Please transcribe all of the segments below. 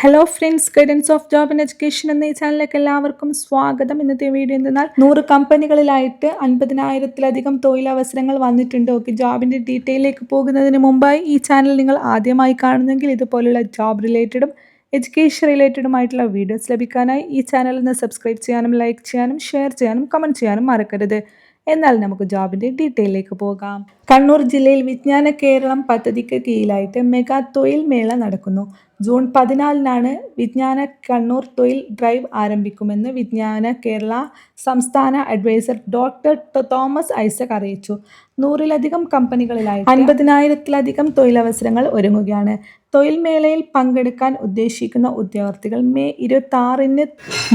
Hello friends guidance of job and education എന്ന ഈ ചാനലിലേക്ക് എല്ലാവർക്കും സ്വാഗതം. ഇന്നത്തെ വീഡിയോ എന്തെന്നാൽ നൂറ് കമ്പനികളിലായിട്ട് അൻപതിനായിരത്തിലധികം തൊഴിലവസരങ്ങൾ വന്നിട്ടുണ്ട്. ഓക്കെ ജോബിന്റെ ഡീറ്റെയിലേക്ക് പോകുന്നതിന് മുമ്പായി ഈ ചാനൽ നിങ്ങൾ ആദ്യമായി കാണുന്നെങ്കിൽ ഇതുപോലുള്ള ജോബ് റിലേറ്റഡും എഡ്യൂക്കേഷൻ റിലേറ്റഡുമായിട്ടുള്ള വീഡിയോസ് ലഭിക്കാനായി ഈ ചാനലിൽ നിന്ന് സബ്സ്ക്രൈബ് ചെയ്യാനും ലൈക്ക് ചെയ്യാനും ഷെയർ ചെയ്യാനും കമന്റ് ചെയ്യാനും മറക്കരുത്. എന്നാൽ നമുക്ക് ജോബിന്റെ ഡീറ്റെയിലേക്ക് പോകാം. കണ്ണൂർ ജില്ലയിൽ വിജ്ഞാന കേരളം പദ്ധതിക്ക് കീഴിലായിട്ട് മെഗാ തൊഴിൽ മേള നടക്കുന്നു. ജൂൺ പതിനാലിനാണ് വിജ്ഞാന കണ്ണൂർ തൊഴിൽ ഡ്രൈവ് ആരംഭിക്കുമെന്ന് വിജ്ഞാന കേരള സംസ്ഥാന അഡ്വൈസർ ഡോക്ടർ തോമസ് ഐസക് അറിയിച്ചു. നൂറിലധികം കമ്പനികളിലായി അൻപതിനായിരത്തിലധികം തൊഴിലവസരങ്ങൾ ഒരുങ്ങുകയാണ്. തൊഴിൽ മേളയിൽ പങ്കെടുക്കാൻ ഉദ്ദേശിക്കുന്ന ഉദ്യോഗാർത്ഥികൾ മെയ് ഇരുപത്തി ആറിന്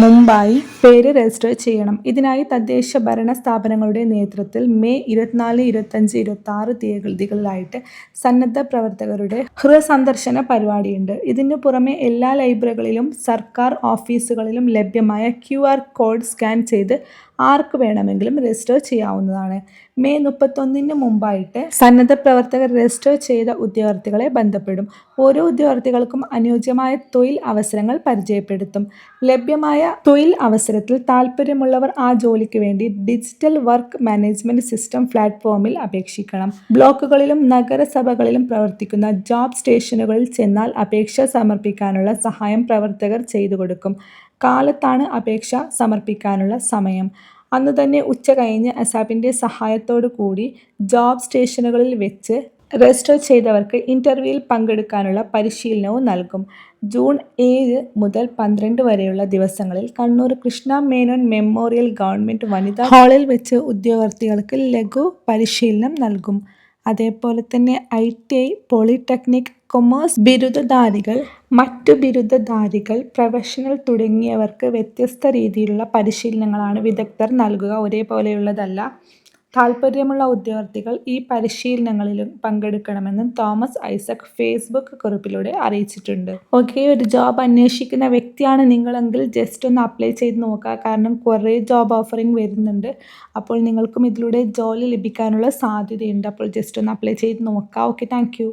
മുമ്പായി പേര് രജിസ്റ്റർ ചെയ്യണം. ഇതിനായി തദ്ദേശ ഭരണ സ്ഥാപനങ്ങളുടെ നേതൃത്വത്തിൽ മെയ് ഇരുപത്തിനാല് ഇരുപത്തഞ്ച് ഇരുപത്തി ആറ് തീയതികളിലായിട്ട് സന്നദ്ധ പ്രവർത്തകരുടെ ഹൃദസന്ദർശന പരിപാടിയുണ്ട്. ഇതിനു പുറമെ എല്ലാ ലൈബ്രറികളിലും സർക്കാർ ഓഫീസുകളിലും ലഭ്യമായ ക്യു കോഡ് സ്കാൻ ചെയ്ത് ആർക്ക് വേണമെങ്കിലും രജിസ്റ്റർ ചെയ്യാവുന്നതാണ്. മെയ് മുപ്പത്തൊന്നിന് മുമ്പായിട്ട് സന്നദ്ധ പ്രവർത്തകർ രജിസ്റ്റർ ചെയ്ത ഉദ്യോഗാർത്ഥികളെ ബന്ധപ്പെടും. ഓരോ ഉദ്യോഗാർത്ഥികൾക്കും അനുയോജ്യമായ തൊഴിൽ അവസരങ്ങൾ പരിചയപ്പെടുത്തും. ലഭ്യമായ തൊഴിൽ അവസരത്തിൽ താല്പര്യമുള്ളവർ ആ ജോലിക്ക് വേണ്ടി ഡിജിറ്റൽ വർക്ക് മാനേജ്മെന്റ് സിസ്റ്റം പ്ലാറ്റ്ഫോമിൽ അപേക്ഷിക്കണം. ബ്ലോക്കുകളിലും നഗരസഭകളിലും പ്രവർത്തിക്കുന്ന ജോബ് സ്റ്റേഷനുകളിൽ ചെന്നാൽ അപേക്ഷ സമർപ്പിക്കാനുള്ള സഹായം പ്രവർത്തകർ ചെയ്തു കൊടുക്കും. കാലത്താണ് അപേക്ഷ സമർപ്പിക്കാനുള്ള സമയം. അന്ന് തന്നെ ഉച്ച കഴിഞ്ഞ് അസാപ്പിന്റെ സഹായത്തോടു കൂടി ജോബ് സ്റ്റേഷനുകളിൽ വെച്ച് രജിസ്റ്റർ ചെയ്തവർക്ക് ഇന്റർവ്യൂവിൽ പങ്കെടുക്കാനുള്ള പരിശീലനവും നൽകും. ജൂൺ ഏഴ് മുതൽ പന്ത്രണ്ട് വരെയുള്ള ദിവസങ്ങളിൽ കണ്ണൂർ കൃഷ്ണ മേനോൻ മെമ്മോറിയൽ ഗവൺമെന്റ് വനിതാ ഹാളിൽ വെച്ച് ഉദ്യോഗാർത്ഥികൾക്ക് ലഘു പരിശീലനം നൽകും. അതേപോലെ തന്നെ I T I polytechnic commerce ബിരുദധാരികൾ മറ്റു ബിരുദധാരികൾ പ്രൊഫഷണൽ തുടങ്ങിയവർക്ക് വ്യത്യസ്ത രീതിയിലുള്ള പരിശീലനങ്ങളാണ് വിദഗ്ധർ നൽകുക. ഒരേപോലെയുള്ളതല്ല. താല്പര്യമുള്ള ഉദ്യോഗാർത്ഥികൾ ഈ പരിശീലനങ്ങളിലും പങ്കെടുക്കണമെന്നും തോമസ് ഐസക് ഫേസ്ബുക്ക് കുറിപ്പിലൂടെ അറിയിച്ചിട്ടുണ്ട്. ഓക്കെ ഒരു ജോബ് അന്വേഷിക്കുന്ന വ്യക്തിയാണ് നിങ്ങളെങ്കിൽ ജസ്റ്റ് ഒന്ന് അപ്ലൈ ചെയ്ത് നോക്കുക. കാരണം കുറേ ജോബ് ഓഫറിംഗ് വരുന്നുണ്ട്. അപ്പോൾ നിങ്ങൾക്കും ഇതിലൂടെ ജോലി ലഭിക്കാനുള്ള സാധ്യതയുണ്ട്. അപ്പോൾ ജസ്റ്റ് ഒന്ന് അപ്ലൈ ചെയ്ത് നോക്കുക. Okay thank